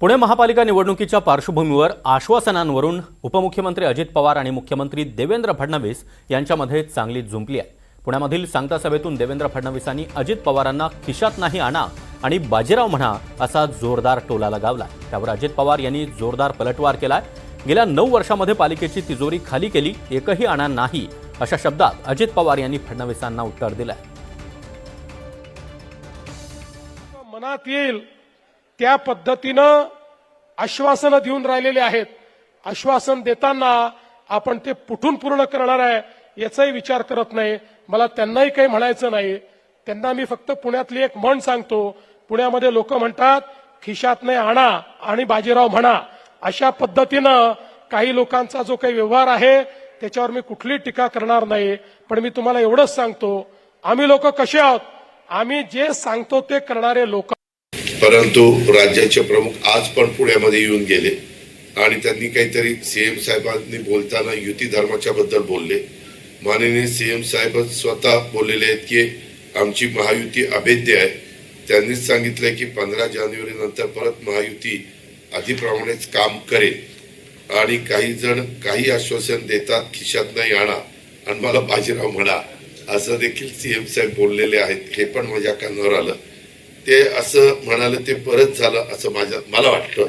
पुणे महापालिका निवडणुकीच्या पार्श्वभूमीवर आश्वासनांवरून उपमुख्यमंत्री अजित पवार आणि मुख्यमंत्री देवेंद्र फडणवीस यांच्यामध्ये चांगली जुंपली आहे. पुण्यामधील सांगता सभेतून देवेंद्र फडणवीसांनी अजित पवारांना खिशात नाही आणा आणि बाजीराव म्हणा असा जोरदार टोला लगावला त्यावर अजित पवार यांनी जोरदार पलटवार केलाय. गेल्या नऊ वर्षामध्ये पालिकेची तिजोरी खाली केली एकही आणा नाही अशा शब्दात अजित पवार यांनी फडणवीसांना उत्तर दिलंय. मनात येईल त्या पद्धतीनं आश्वासनं देऊन राहिलेले आहेत. आश्वासन देताना आपण ते पुठून पूर्ण करणार आहे याचाही विचार करत नाही. मला त्यांनाही काही म्हणायचं नाही. त्यांना मी फक्त पुण्यातली एक म्हण सांगतो. पुण्यामध्ये लोक म्हणतात खिशात नाही आणा आणि बाजीराव म्हणा. अशा पद्धतीनं काही लोकांचा जो काही व्यवहार आहे त्याच्यावर मी कुठली टीका करणार नाही. पण मी तुम्हाला एवढंच सांगतो आम्ही लोक कसे आहोत? आम्ही जे सांगतो ते करणारे लोक परंतु राज्याचे प्रमुख आज पण पुण्यामध्ये येऊन गेले आणि त्यांनी काहीतरी सी एम साहेबांनी बोलताना युती धर्माच्या बद्दल बोलले. माननीय सी एम साहेब स्वतः बोललेले आहेत की आमची महायुती अभेद्य आहे. त्यांनीच सांगितलंय की पंधरा जानेवारी नंतर परत महायुती आधीप्रमाणेच काम करेल. आणि काही जण काही आश्वासन देतात खिशात नाही आणा आणि मला बाजीराव म्हणा. असं देखील सी एम साहेब बोललेले आहेत. हे पण माझ्या कानावर आलं. ते असं म्हणाले ते परत झालं असं माझ्या मला वाटतं.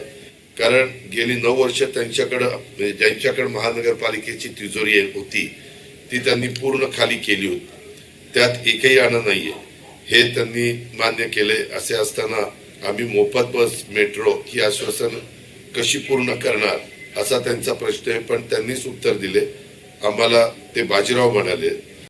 कारण गेली नऊ वर्ष त्यांच्याकडं म्हणजे ज्यांच्याकडं महानगरपालिकेची तिजोरी होती ती त्यांनी पूर्ण खाली केली होती. त्यात एकही आणं नाहीये. हे त्यांनी मान्य केले. असे असताना आम्ही मोफत बस मेट्रो ही आश्वासन कशी पूर्ण करणार असा त्यांचा प्रश्न आहे. पण त्यांनीच उत्तर दिले. आम्हाला ते बाजीराव म्हणाले